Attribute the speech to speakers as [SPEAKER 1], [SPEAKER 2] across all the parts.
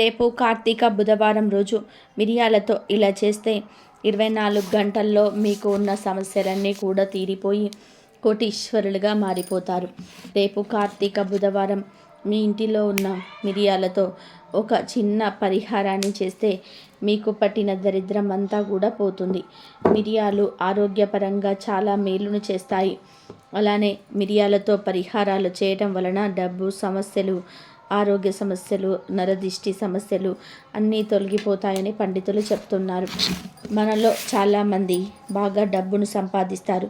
[SPEAKER 1] రేపు కార్తీక బుధవారం రోజు మిరియాలతో ఇలా చేస్తే ఇరవై నాలుగు గంటల్లో మీకు ఉన్న సమస్యలన్నీ కూడా తీరిపోయి కోటీశ్వరులుగా మారిపోతారు. రేపు కార్తీక బుధవారం మీ ఇంటిలో ఉన్న మిరియాలతో ఒక చిన్న పరిహారాన్ని చేస్తే మీకు పట్టిన దరిద్రం అంతా కూడా పోతుంది. మిరియాలు ఆరోగ్యపరంగా చాలా మేలును చేస్తాయి. అలానే మిరియాలతో పరిహారాలు చేయటం వలన డబ్బు సమస్యలు ఆరోగ్య సమస్యలు నరదిష్టి సమస్యలు అన్నీ తొలగిపోతాయని పండితులు చెప్తున్నారు. మనలో చాలామంది బాగా డబ్బును సంపాదిస్తారు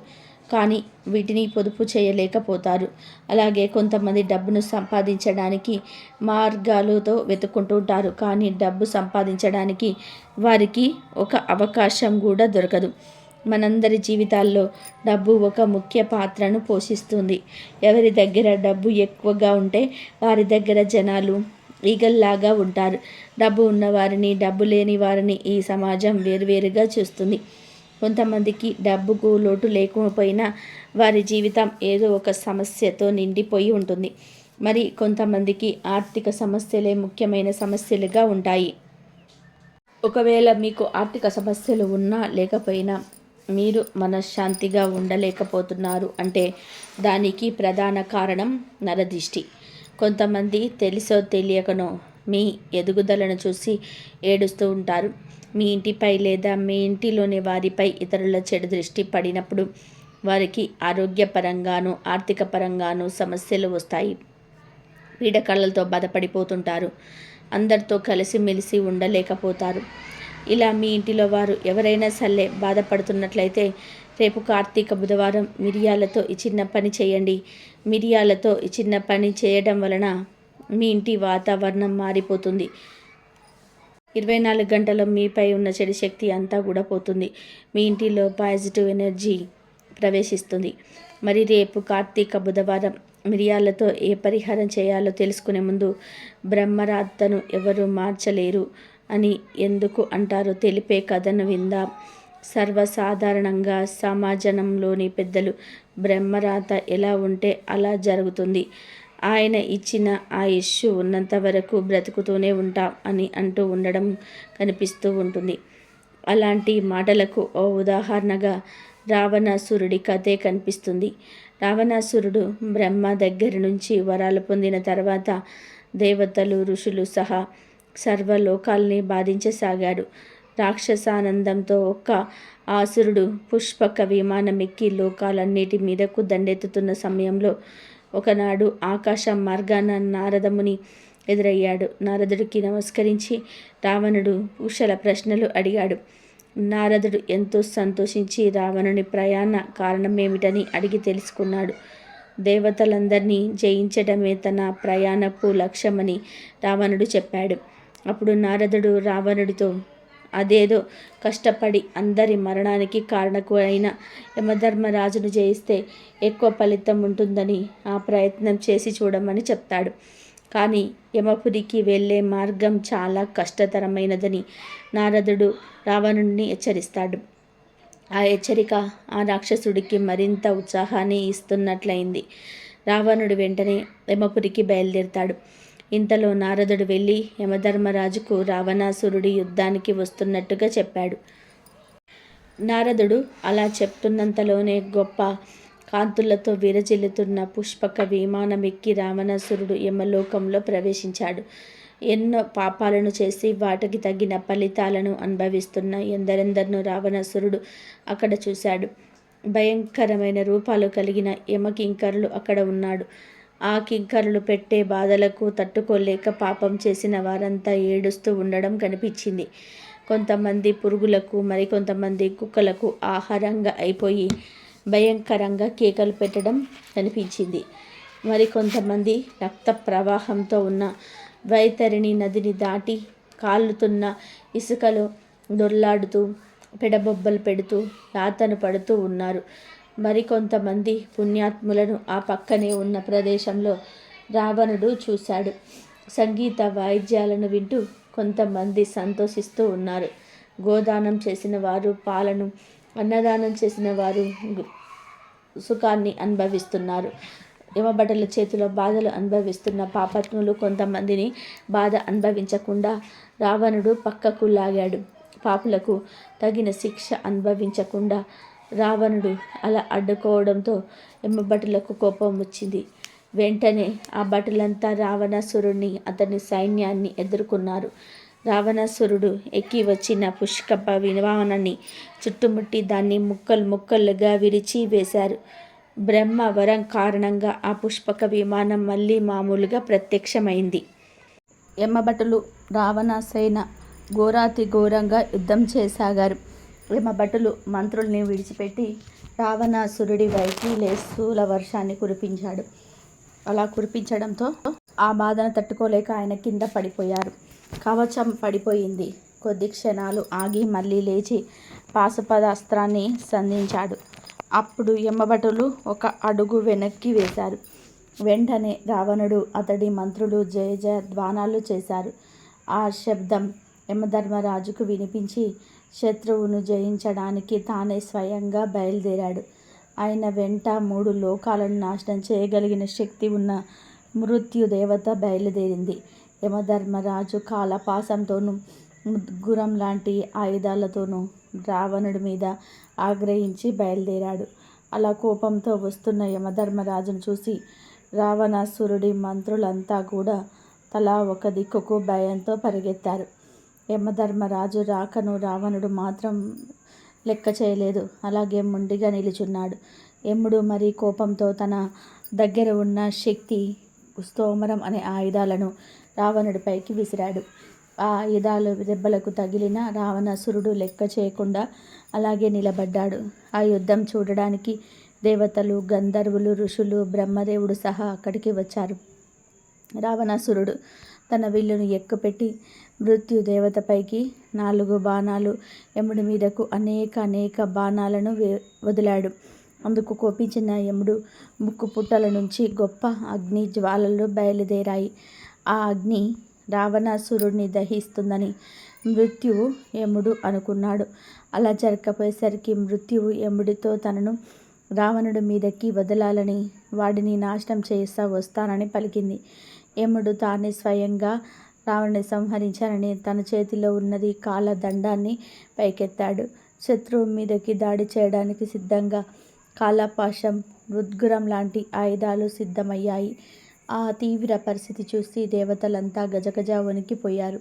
[SPEAKER 1] కానీ వీటిని పొదుపు చేయలేకపోతారు. అలాగే కొంతమంది డబ్బును సంపాదించడానికి మార్గాలతో వెతుక్కుంటుంటారు కానీ డబ్బు సంపాదించడానికి వారికి ఒక అవకాశం కూడా దొరకదు. మనందరి జీవితాల్లో డబ్బు ఒక ముఖ్య పాత్రను పోషిస్తుంది. ఎవరి దగ్గర డబ్బు ఎక్కువగా ఉంటే వారి దగ్గర జనాలు ఈగల్లాగా ఉంటారు. డబ్బు ఉన్నవారిని డబ్బు లేని వారిని ఈ సమాజం వేరువేరుగా చూస్తుంది. కొంతమందికి డబ్బుకు లోటు లేకపోయినా వారి జీవితం ఏదో ఒక సమస్యతో నిండిపోయి ఉంటుంది. మరి కొంతమందికి ఆర్థిక సమస్యలే ముఖ్యమైన సమస్యలుగా ఉంటాయి. ఒకవేళ మీకు ఆర్థిక సమస్యలు ఉన్నా లేకపోయినా మీరు మనశ్శాంతిగా ఉండలేకపోతున్నారు అంటే దానికి ప్రధాన కారణం నరదిష్టి. కొంతమంది తెలుసో తెలియకనో మీ ఎదుగుదలను చూసి ఏడుస్తూ ఉంటారు. మీ ఇంటిపై లేదా మీ ఇంటిలోని వారిపై ఇతరుల చెడు దృష్టి పడినప్పుడు వారికి ఆరోగ్యపరంగాను ఆర్థిక పరంగాను సమస్యలు వస్తాయి. పీడకళ్ళతో బాధపడిపోతుంటారు. అందరితో కలిసిమెలిసి ఉండలేకపోతారు. ఇలా మీ ఇంటిలో వారు ఎవరైనా సరే బాధపడుతున్నట్లయితే రేపు కార్తీక బుధవారం మిరియాలతో ఈ చిన్న పని చేయండి. మిరియాలతో ఈ చిన్న పని చేయడం వలన మీ ఇంటి వాతావరణం మారిపోతుంది. ఇరవై నాలుగు గంటల మీపై ఉన్న చెడు శక్తి అంతా కూడా పోతుంది. మీ ఇంటిలో పాజిటివ్ ఎనర్జీ ప్రవేశిస్తుంది. మరి రేపు కార్తీక బుధవారం మిరియాలతో ఏ పరిహారం చేయాలో తెలుసుకునే ముందు బ్రహ్మరాత్తను ఎవరు మార్చలేరు. అని ఎందుకు అంటారో తెలిపే కథను విందాం. సర్వసాధారణంగా సమాజంలోని పెద్దలు బ్రహ్మరాత ఎలా ఉంటే అలా జరుగుతుంది. ఆయన ఇచ్చిన ఆయుష్ ఉన్నంత వరకు బ్రతుకుతూనే ఉంటాం అని అంటూ ఉండడం కనిపిస్తూ ఉంటుంది. అలాంటి మాటలకు ఓ ఉదాహరణగా రావణాసురుడి కథే కనిపిస్తుంది. రావణాసురుడు బ్రహ్మ దగ్గర నుంచి వరాలు పొందిన తర్వాత దేవతలు ఋషులు సహా సర్వలోకాల్ని బాధించసాగాడు. రాక్షసానందంతో ఒక్క ఆసురుడు పుష్పక విమానం ఎక్కి లోకాలన్నిటి మీదకు దండెత్తుతున్న సమయంలో ఒకనాడు ఆకాశ మార్గాన నారదముని ఎదురయ్యాడు. నారదుడికి నమస్కరించి రావణుడు కుశల ప్రశ్నలు అడిగాడు. నారదుడు ఎంతో సంతోషించి రావణుని ప్రయాణ కారణమేమిటని అడిగి తెలుసుకున్నాడు. దేవతలందరినీ జయించడమే తన ప్రయాణపు లక్ష్యమని రావణుడు చెప్పాడు. అప్పుడు నారదుడు రావణుడితో అదేదో కష్టపడి అందరి మరణానికి కారణకు అయిన యమధర్మరాజును జయిస్తే ఎక్కువ ఫలితం ఉంటుందని ఆ ప్రయత్నం చేసి చూడమని చెప్తాడు. కానీ యమపురికి వెళ్ళే మార్గం చాలా కష్టతరమైనదని నారదుడు రావణుడిని హెచ్చరిస్తాడు. ఆ హెచ్చరిక ఆ రాక్షసుడికి మరింత ఉత్సాహాన్ని ఇస్తున్నట్లయింది. రావణుడు వెంటనే యమపురికి బయలుదేరుతాడు. ఇంతలో నారదుడు వెళ్ళి యమధర్మరాజుకు రావణాసురుడి యుద్ధానికి వస్తున్నట్టుగా చెప్పాడు. నారదుడు అలా చెప్తున్నంతలోనే గొప్ప కాంతులతో విరజిల్లుతున్న పుష్పక విమానం ఎక్కి రావణాసురుడు యమలోకంలో ప్రవేశించాడు. ఎన్నో పాపాలను చేసి వాటికి తగిన ఫలితాలను అనుభవిస్తున్న ఎందరెందరినో రావణాసురుడు అక్కడ చూశాడు. భయంకరమైన రూపాలు కలిగిన యమకింకరులు అక్కడ ఉన్నాడు. ఆ కింకర్లు పెట్టే బాధలకు తట్టుకోలేక పాపం చేసిన వారంతా ఏడుస్తూ ఉండడం కనిపించింది. కొంతమంది పురుగులకు మరికొంతమంది కుక్కలకు ఆహారంగా అయిపోయి భయంకరంగా కేకలు పెట్టడం కనిపించింది. మరికొంతమంది రక్త ప్రవాహంతో ఉన్న వైతరిణి నదిని దాటి కాలుతున్న ఇసుకలో దొర్లాడుతూ పెడబొబ్బలు పెడుతూ యాతను పడుతూ ఉన్నారు. మరికొంతమంది పుణ్యాత్ములను ఆ పక్కనే ఉన్న ప్రదేశంలో రావణుడు చూశాడు. సంగీత వాయిద్యాలను వింటూ కొంతమంది సంతోషిస్తూ ఉన్నారు. గోదానం చేసిన వారు పాలను అన్నదానం చేసిన వారు సుఖాన్ని అనుభవిస్తున్నారు. యమబటల చేతిలో బాధలు అనుభవిస్తున్న పాపత్ములు కొంతమందిని బాధ అనుభవించకుండా రావణుడు పక్కకు లాగాడు. పాపులకు తగిన శిక్ష అనుభవించకుండా రావణుడు అలా అడ్డుకోవడంతో ఎమ్మబటులకు కోపం వచ్చింది. వెంటనే ఆ భటులంతా రావణాసురుణ్ణి అతని సైన్యాన్ని ఎదుర్కొన్నారు. రావణాసురుడు ఎక్కి వచ్చిన పుష్కప విమానాన్ని చుట్టుముట్టి దాన్ని ముక్కలు ముక్కలుగా విరిచి వేశారు. బ్రహ్మ వరం కారణంగా ఆ పుష్పక విమానం మళ్ళీ మామూలుగా ప్రత్యక్షమైంది. ఎమ్మబటులు రావణ సేన ఘోరాతి ఘోరంగా యుద్ధం చేసాగారు. యమభటులు మంత్రుల్ని విడిచిపెట్టి రావణాసురుడి వైపు లేసూల వర్షాన్ని కురిపించాడు. అలా కురిపించడంతో ఆ బాధను తట్టుకోలేక ఆయన కింద పడిపోయారు. కవచం పడిపోయింది. కొద్ది క్షణాలు ఆగి మళ్ళీ లేచి పాశుపదాస్త్రాన్ని సంధించాడు. అప్పుడు యమభటులు ఒక అడుగు వెనక్కి వేశారు. వెంటనే రావణుడు అతడి మంత్రులు జయ జయ ధ్వానాలు చేశారు. ఆ శబ్దం యమధర్మరాజుకు వినిపించి శత్రువును జయించడానికి తానే స్వయంగా బయలుదేరాడు. ఆయన వెంట మూడు లోకాలను నాశనం చేయగలిగిన శక్తి ఉన్న మృత్యుదేవత బయలుదేరింది. యమధర్మరాజు కాలపాసంతోనూ ముద్గురం లాంటి ఆయుధాలతోనూ రావణుడి మీద ఆగ్రహించి బయలుదేరాడు. అలా కోపంతో వస్తున్న యమధర్మరాజును చూసి రావణాసురుడి మంత్రులంతా కూడా తలా ఒక దిక్కుకు భయంతో పరిగెత్తారు. యమధర్మరాజు రాకను రావణుడు మాత్రం లెక్క చేయలేదు. అలాగే మొండిగా నిలుచున్నాడు. యముడు మరి కోపంతో తన దగ్గర ఉన్న శక్తి స్తోమరం అనే ఆయుధాలను రావణుడిపైకి విసిరాడు. ఆ ఆయుధాలు దెబ్బలకు తగిలిన రావణాసురుడు లెక్క చేయకుండా అలాగే నిలబడ్డాడు. ఆ యుద్ధం చూడడానికి దేవతలు గంధర్వులు ఋషులు బ్రహ్మదేవుడు సహా అక్కడికి వచ్చారు. రావణాసురుడు తన విల్లును ఎక్కుపెట్టి మృత్యు దేవతపైకి నాలుగు బాణాలు యముడి మీదకు అనేక అనేక బాణాలను వదిలాడు. అందుకు కోపించిన యముడు ముక్కు పుట్టల నుంచి గొప్ప అగ్ని జ్వాలలు బయలుదేరాయి. ఆ అగ్ని రావణాసురుడిని దహిస్తుందని మృత్యువు యముడు అనుకున్నాడు. అలా జరగపోయేసరికి మృత్యువు యముడితో తనను రావణుడి మీదకి వదలాలని వాడిని నాశనం చేస్తా వస్తానని పలికింది. యముడు తానే స్వయంగా రావణ్ణి సంహరించానని తన చేతిలో ఉన్నది కాళ్ళ దండాన్ని పైకెత్తాడు. శత్రువు మీదకి దాడి చేయడానికి సిద్ధంగా కాలపాశం రుద్గురం లాంటి ఆయుధాలు సిద్ధమయ్యాయి. ఆ తీవ్ర పరిస్థితి చూసి దేవతలంతా గజగజ వణికిపోయారు.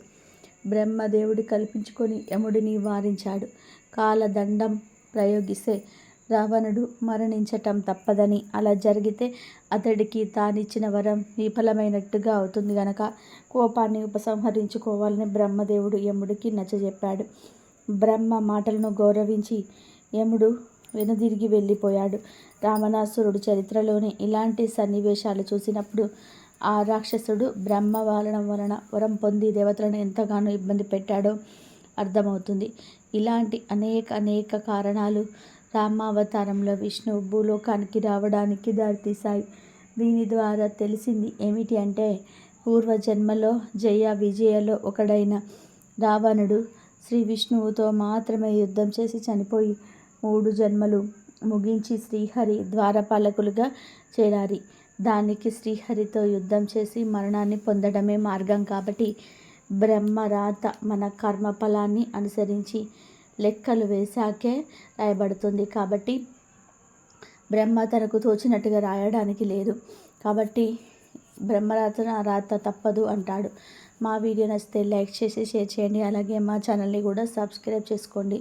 [SPEAKER 1] బ్రహ్మదేవుడు కల్పించుకొని యముడిని వారించాడు. కాలదండం ప్రయోగిస్తే రావణుడు మరణించటం తప్పదని. అలా జరిగితే అతడికి తానిచ్చిన వరం విఫలమైనట్టుగా అవుతుంది గనక కోపాన్ని ఉపసంహరించుకోవాలని బ్రహ్మదేవుడు యముడికి నచ్చజెప్పాడు. బ్రహ్మ మాటలను గౌరవించి యముడు వెనుదిరిగి వెళ్ళిపోయాడు. రావణాసురుడు చరిత్రలోని ఇలాంటి సన్నివేశాలు చూసినప్పుడు ఆ రాక్షసుడు బ్రహ్మ వాలనం వలన వరం పొంది దేవతలను ఎంతగానో ఇబ్బంది పెట్టాడో అర్థమవుతుంది. ఇలాంటి అనేక అనేక కారణాలు రామావతారంలో విష్ణువు భూలోకానికి రావడానికి దారితీశాయి. దీని ద్వారా తెలిసింది ఏమిటి అంటే పూర్వజన్మలో జయ విజయలో ఒకడైన రావణుడు శ్రీ విష్ణువుతో మాత్రమే యుద్ధం చేసి చనిపోయి మూడు జన్మలు ముగించి శ్రీహరి ద్వారపాలకులుగా చేరారు. దానికి శ్రీహరితో యుద్ధం చేసి మరణాన్ని పొందడమే మార్గం కాబట్టి బ్రహ్మరాత మన కర్మఫలాన్ని అనుసరించి లెక్కలు వేశాకే రాయబడుతుంది. కాబట్టి బ్రహ్మ తనకు తోచినట్టుగా రాయడానికి లేదు. కాబట్టి బ్రహ్మరాత రాత తప్పదు అంటాడు. మా వీడియో నచ్చితే లైక్ చేసి షేర్ చేయండి. అలాగే మా ఛానల్ని కూడా సబ్స్క్రైబ్ చేసుకోండి.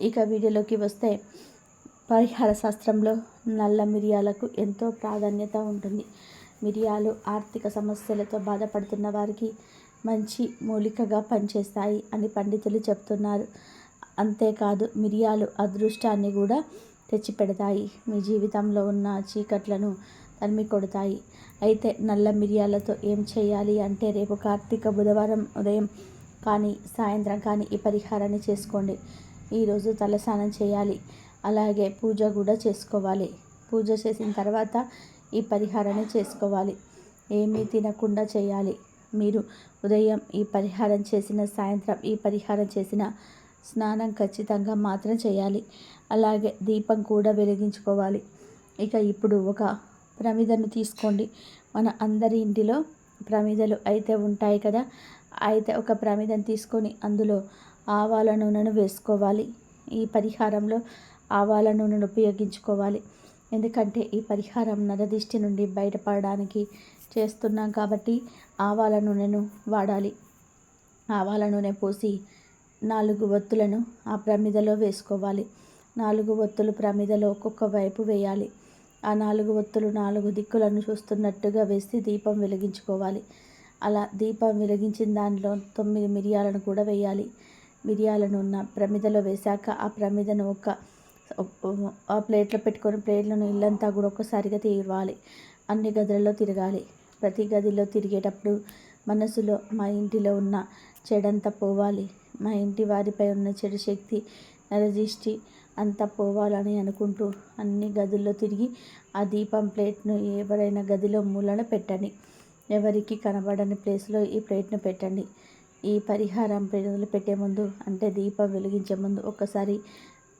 [SPEAKER 1] ఇక వీడియోలోకి వస్తే పరిహార శాస్త్రంలో నల్ల మిరియాలకు ఎంతో ప్రాధాన్యత ఉంటుంది. మిరియాలు ఆర్థిక సమస్యలతో బాధపడుతున్న వారికి మంచి మూలికగా పనిచేస్తాయి అని పండితులు చెప్తున్నారు. అంతేకాదు మిరియాలు అదృష్టాన్ని కూడా తెచ్చిపెడతాయి. మీ జీవితంలో ఉన్న చీకట్లను తరిమి కొడతాయి. అయితే నల్ల మిరియాలతో ఏం చేయాలి అంటే రేపు కార్తీక బుధవారం ఉదయం కానీ సాయంత్రం కానీ ఈ పరిహారాన్ని చేసుకోండి. ఈరోజు తలస్నానం చేయాలి. అలాగే పూజ కూడా చేసుకోవాలి. పూజ చేసిన తర్వాత ఈ పరిహారాన్ని చేసుకోవాలి. ఏమీ తినకుండా చేయాలి. మీరు ఉదయం ఈ పరిహారం చేసిన సాయంత్రం ఈ పరిహారం చేసిన స్నానం ఖచ్చితంగా మాత్రం చేయాలి. అలాగే దీపం కూడా వెలిగించుకోవాలి. ఇక ఇప్పుడు ఒక ప్రమిదను తీసుకోండి. మన అందరి ఇంటిలో ప్రమిదలు అయితే ఉంటాయి కదా. అయితే ఒక ప్రమిదను తీసుకొని అందులో ఆవాల నూనెను వేసుకోవాలి. ఈ పరిహారంలో ఆవాల నూనెను ఉపయోగించుకోవాలి. ఎందుకంటే ఈ పరిహారం నరదిష్టి నుండి బయటపడడానికి చేస్తున్నాం కాబట్టి ఆవాల నూనెను వాడాలి. ఆవాల నూనె పోసి నాలుగు ఒత్తులను ఆ ప్రమిదలో వేసుకోవాలి. నాలుగు ఒత్తులు ప్రమిదలో ఒక్కొక్క వైపు వేయాలి. ఆ నాలుగు ఒత్తులు నాలుగు దిక్కులను చూస్తున్నట్టుగా వేసి దీపం వెలిగించుకోవాలి. అలా దీపం వెలిగించిన దానిలో తొమ్మిది మిరియాలను కూడా వేయాలి. మిరియాలను ఉన్న ప్రమిదలో వేశాక ఆ ప్రమిదను ఒక ఆ ప్లేట్లో పెట్టుకొని ప్లేట్లను ఇల్లంతా కూడా ఒక్కసారిగా తీరవాలి. అన్ని గదులలో తిరగాలి. ప్రతి గదిలో తిరిగేటప్పుడు మనసులో మా ఇంటిలో ఉన్న చెడంతా పోవాలి. మా ఇంటి వారిపై ఉన్న చెడు శక్తి నరదిష్టి అంతా పోవాలని అనుకుంటూ అన్ని గదుల్లో తిరిగి ఆ దీపం ప్లేట్ను ఎవరైనా గదిలో మూలన పెట్టండి. ఎవరికి కనబడని ప్లేస్లో ఈ ప్లేట్ను పెట్టండి. ఈ పరిహారం మొదలు పెట్టే ముందు అంటే దీపం వెలిగించే ముందు ఒకసారి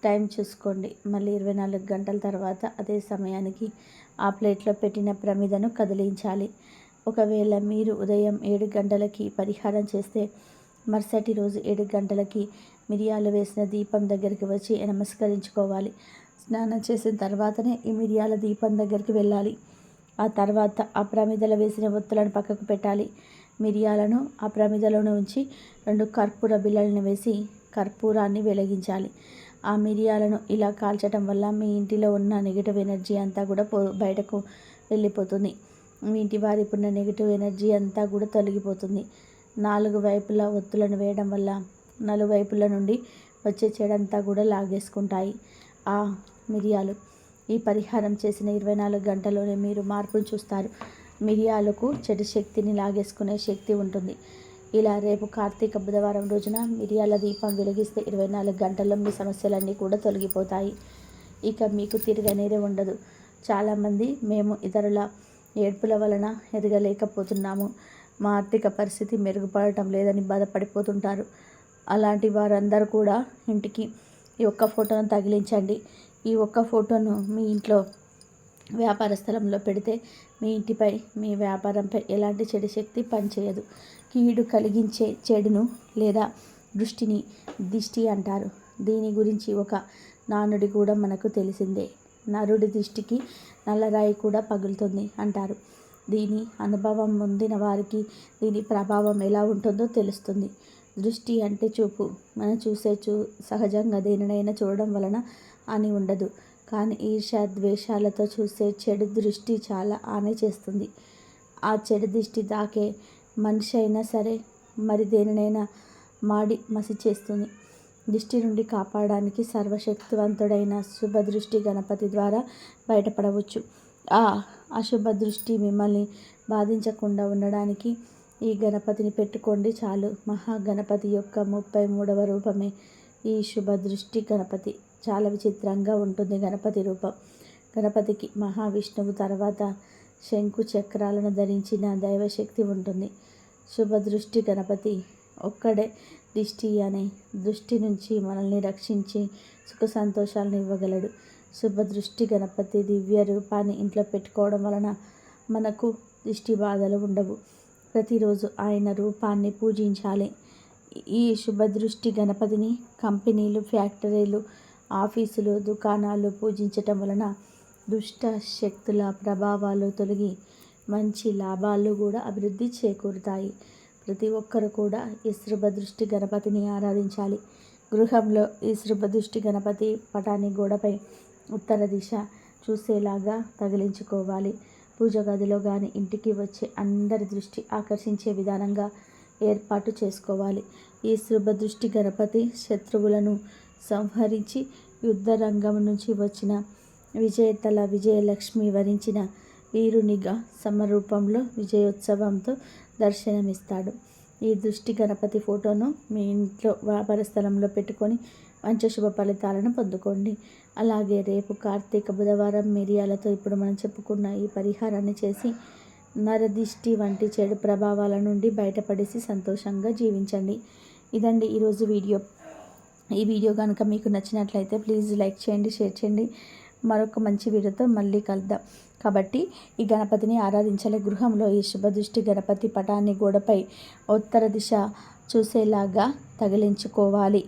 [SPEAKER 1] టైం చూసుకోండి. మళ్ళీ ఇరవై నాలుగు గంటల తర్వాత అదే సమయానికి ఆ ప్లేట్లో పెట్టిన ప్రమిదను కదిలించాలి. ఒకవేళ మీరు ఉదయం ఏడు గంటలకి పరిహారం చేస్తే మరుసటి రోజు ఏడు గంటలకి మిరియాలు వేసిన దీపం దగ్గరికి వచ్చి నమస్కరించుకోవాలి. స్నానం చేసిన తర్వాతనే ఈ మిరియాల దీపం దగ్గరికి వెళ్ళాలి. ఆ తర్వాత ఆ ప్రమిదలో వేసిన ఒత్తులను పక్కకు పెట్టాలి. మిరియాలను ఆ ప్రమిదలోనే ఉంచి రెండు కర్పూర బిళ్ళలను వేసి కర్పూరాన్ని వెలిగించాలి. ఆ మిరియాలను ఇలా కాల్చడం వల్ల మీ ఇంటిలో ఉన్న నెగిటివ్ ఎనర్జీ అంతా కూడా పో బయటకు వెళ్ళిపోతుంది. మీ ఇంటి వారికి ఉన్న నెగిటివ్ ఎనర్జీ అంతా కూడా తొలగిపోతుంది. నాలుగు వైపులా ఒత్తులను వేయడం వల్ల నలువైపుల నుండి వచ్చే చెడంతా కూడా లాగేసుకుంటాయి. ఆ మిరియాలు. ఈ పరిహారం చేసిన ఇరవై నాలుగు గంటల్లోనే మీరు మార్పులు చూస్తారు. మిరియాలకు చెడు శక్తిని లాగేసుకునే శక్తి ఉంటుంది. ఇలా రేపు కార్తీక బుధవారం రోజున మిరియాల దీపం వెలిగిస్తే ఇరవై నాలుగు గంటల్లో మీ సమస్యలన్నీ కూడా తొలగిపోతాయి. ఇక మీకు తిరగనేదే ఉండదు. చాలామంది మేము ఇతరుల ఏడ్పుల వలన ఎదగలేకపోతున్నాము. మా ఆర్థిక పరిస్థితి మెరుగుపడటం లేదని బాధపడిపోతుంటారు. అలాంటి వారందరూ కూడా ఇంటికి ఈ ఒక్క ఫోటోను తగిలించండి. ఈ ఒక్క ఫోటోను మీ ఇంట్లో వ్యాపార స్థలంలో పెడితే మీ ఇంటిపై మీ వ్యాపారంపై ఎలాంటి చెడు శక్తి పనిచేయదు. కీడు కలిగించే చెడును లేదా దృష్టిని దిష్టి అంటారు. దీని గురించి ఒక నానుడి కూడా మనకు తెలిసిందే. నరుడి దృష్టికి నల్లరాయి కూడా పగులుతుంది అంటారు. దీని అనుభవం పొందిన వారికి దీని ప్రభావం ఎలా ఉంటుందో తెలుస్తుంది. దృష్టి అంటే చూపు. మనం చూసే చూ సహజంగా దేనినైనా చూడడం వలన అని ఉండదు. కానీ ఈర్ష ద్వేషాలతో చూసే చెడు దృష్టి చాలా హాని చేస్తుంది. ఆ చెడు దృష్టి తాకే మనిషి అయినా సరే మరి దేనినైనా మాడి మసి చేస్తుంది దృష్టి నుండి కాపాడడానికి సర్వశక్తివంతుడైన శుభ దృష్టి గణపతి ద్వారా బయటపడవచ్చు. ఆ అశుభ దృష్టి మిమ్మల్ని బాధించకుండా ఉండడానికి ఈ గణపతిని పెట్టుకోండి చాలు. మహాగణపతి యొక్క ముప్పై మూడవ రూపమే ఈ శుభ దృష్టి గణపతి. చాలా విచిత్రంగా ఉంటుంది గణపతి రూపం. గణపతికి మహావిష్ణువు తర్వాత శంకు చక్రాలను ధరించిన దైవశక్తి ఉంటుంది. శుభ దృష్టి గణపతి ఒక్కడే దిష్టి అనే దృష్టి నుంచి మనల్ని రక్షించి సుఖ సంతోషాలను ఇవ్వగలడు. శుభదృష్టి గణపతి దివ్య రూపాన్ని ఇంట్లో పెట్టుకోవడం వలన మనకు దిష్టి బాధలు ఉండవు. ప్రతిరోజు ఆయన రూపాన్ని పూజించాలి. ఈ శుభదృష్టి గణపతిని కంపెనీలు ఫ్యాక్టరీలు ఆఫీసులు దుకాణాలు పూజించటం వలన దుష్ట శక్తుల ప్రభావాలు తొలగి మంచి లాభాలు కూడా అభివృద్ధి చేకూరుతాయి. ప్రతి ఒక్కరు కూడా ఈ శుభదృష్టి గణపతిని ఆరాధించాలి. గృహంలో ఈ శుభదృష్టి గణపతి పటాన్ని గోడపై ఉత్తర దిశ చూసేలాగా తగిలించుకోవాలి. పూజ గదిలో కానీ ఇంటికి వచ్చే అందరి దృష్టి ఆకర్షించే విధానంగా ఏర్పాటు చేసుకోవాలి. ఈ శుభదృష్టి గణపతి శత్రువులను సంహరించి యుద్ధ రంగం నుంచి వచ్చిన విజేతల విజయలక్ష్మి వరించిన వీరునిగా సమరూపంలో విజయోత్సవంతో దర్శనమిస్తాడు. ఈ దృష్టి గణపతి ఫోటోను మీ ఇంట్లో వ్యాపార స్థలంలో పెట్టుకొని మంచి శుభ ఫలితాలను పొందుకోండి. అలాగే రేపు కార్తీక బుధవారం మిరియాలతో ఇప్పుడు మనం చెప్పుకున్న ఈ పరిహారాన్ని చేసి నరదిష్టి వంటి చెడు ప్రభావాల నుండి బయటపడేసి సంతోషంగా జీవించండి. ఇదండి ఈరోజు వీడియో. ఈ వీడియో కనుక మీకు నచ్చినట్లయితే ప్లీజ్ లైక్ చేయండి షేర్ చేయండి. మరొక మంచి వీడియోతో మళ్ళీ కలుద్దాం. కాబట్టి ఈ గణపతిని ఆరాధించాలి. గృహంలో ఈ శుభదృష్టి గణపతి పటాన్ని గోడపై ఉత్తర దిశ చూసేలాగా తగిలించుకోవాలి.